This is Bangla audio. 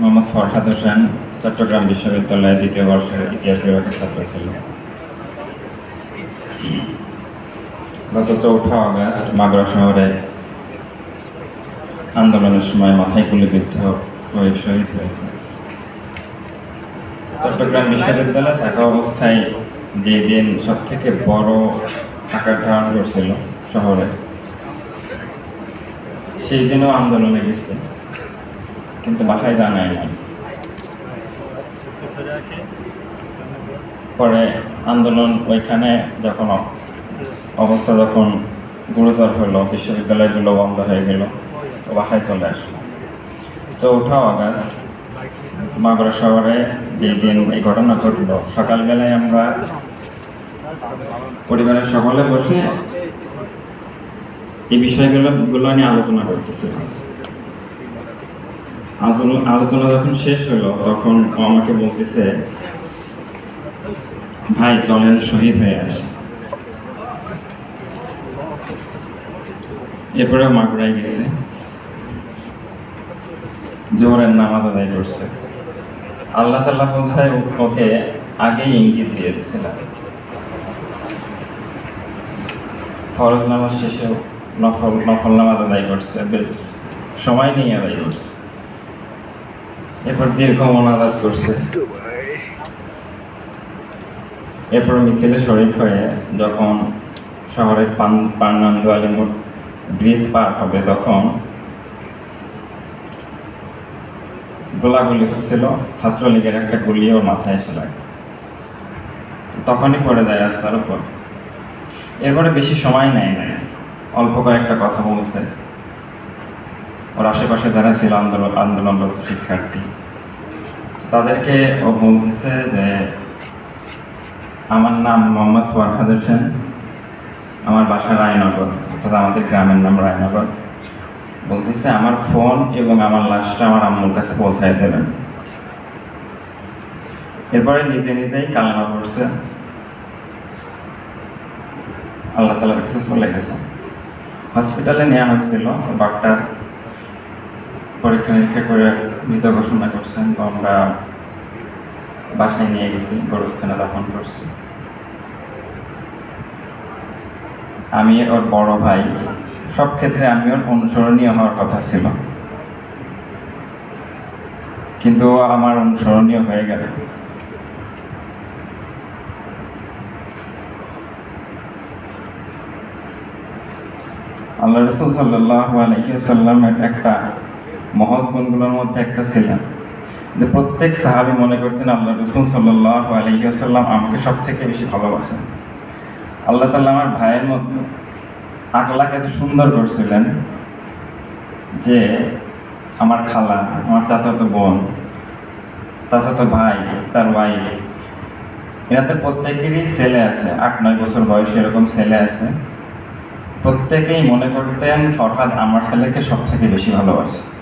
মোহাম্মদ ফরহাদ হোসেন চট্টগ্রাম বিশ্ববিদ্যালয়ের দ্বিতীয় বর্ষের ইতিহাস বিভাগের ছাত্র ছিল গত চৌঠা আগস্ট মাগুরা শহরে আন্দোলনের সময় মাথায় গুলিবিদ্ধ হয়ে শহীদ হয়েছে। চট্টগ্রাম বিশ্ববিদ্যালয়ে থাকা অবস্থায় যে দিন সব থেকে বড় আকার ধারণ করছিল শহরে, সেই দিনও আন্দোলনে গেছে। কিন্তু বাসায় জানায় নাই পরে আন্দোলন ওইখানে যখন অবস্থা যখন গুরুতর হলো, বিশ্ববিদ্যালয়গুলো বন্ধ হয়ে গেল, তো বাসায় চলে আসলো। চৌঠা আগস্ট মাগুরা শহরে যে দিন এই ঘটনা ঘটলো, সকালবেলায় আমরা পরিবারের সকলে বসে এই বিষয়গুলো, গুলো নিয়ে আলোচনা করতেছিলাম। আলোচনা- আলোচনা যখন শেষ হলো, তখন আমাকে বলতেছে, ভাই, চলেন, শহীদ হয়ে আসে। এরপরে মাগুরায় গেছে। জোহরের নামাজ আদায় করছে। আল্লাহ তাল্লাহ ও- ওকে আগেই ইঙ্গিত দিয়ে দিয়েছিলেন ফরজ নামাজ শেষে নফল নফল নামাজ আদায় করছে, বেশ সময় নিয়ে আদায় করছে। এরপর দীর্ঘ মোনাজাত করছে। এরপর মিছিলে শরীফ হয়ে যখন শহরের পান পান্নান্দু আলিমুর ব্রিজ পার হবে তখন গোলাগুলি হচ্ছিল, ছাত্রলীগের একটা গুলি ওর মাথায় এসে লাগে। তখনই পড়ে যায় রাস্তার উপর। এরপরে বেশি সময় নেয় অল্প কয়েকটা কথা বলছে। ওর আশেপাশে যারা ছিল আন্দোলন, আন্দোলনরত শিক্ষার্থী, তাদেরকে ও বলতেছে যে, আমার নাম মোহাম্মদ ফরহাদ হোসেন। আমার বাসা রায়নগর, অর্থাৎ আমাদের গ্রামের নাম রায়নগর। বলতেছে, আমার ফোন এবং আমার লাশটা আমার আম্মুর কাছে পৌঁছায় দেবেন। এরপরে নিজে নিজেই কালেমা পড়ছে। আল্লাহ তালার কাছে চলে গেছে। হসপিটালে নেওয়া হয়েছিল ডক্টর পরীক্ষা নিরীক্ষা করে মৃত ঘোষণা করছেন, তো আমরা বাসায় নিয়ে গেছি, গোরস্থানে দাফন করছি। আমি ওর বড় ভাই, সব ক্ষেত্রে আমি ওর অনুসরণীয় হওয়ার কথা ছিল। কিন্তু আমার অনুসরণীয় হয়ে গেল। আল্লাহ রসুল সাল্লাহ আলহিসাল্লামের একটা মহৎ গুণগুলোর মধ্যে একটা ছিলেন। যে প্রত্যেক সাহাবি মনে করতেন আল্লাহ রসুল সাল্লাহ আলহিহাসাল্লাম আমাকে সব থেকে বেশি ভালোবাসেন। আল্লাহ তাল্লাহ আমার ভাইয়ের মধ্যে আকলাকে এত সুন্দর করছিলেন যে আমার খালা, আমার চাচাতো বোন, চাচাতো ভাই, তার ওয়াইফ এনাদের প্রত্যেকেরই ছেলে আছে, আট, নয় বছর বয়সে এরকম ছেলে আছে। প্রত্যেকেই মনে করতেন, ফরহাদ আমার ছেলেকে সব থেকে বেশি ভালোবাসে।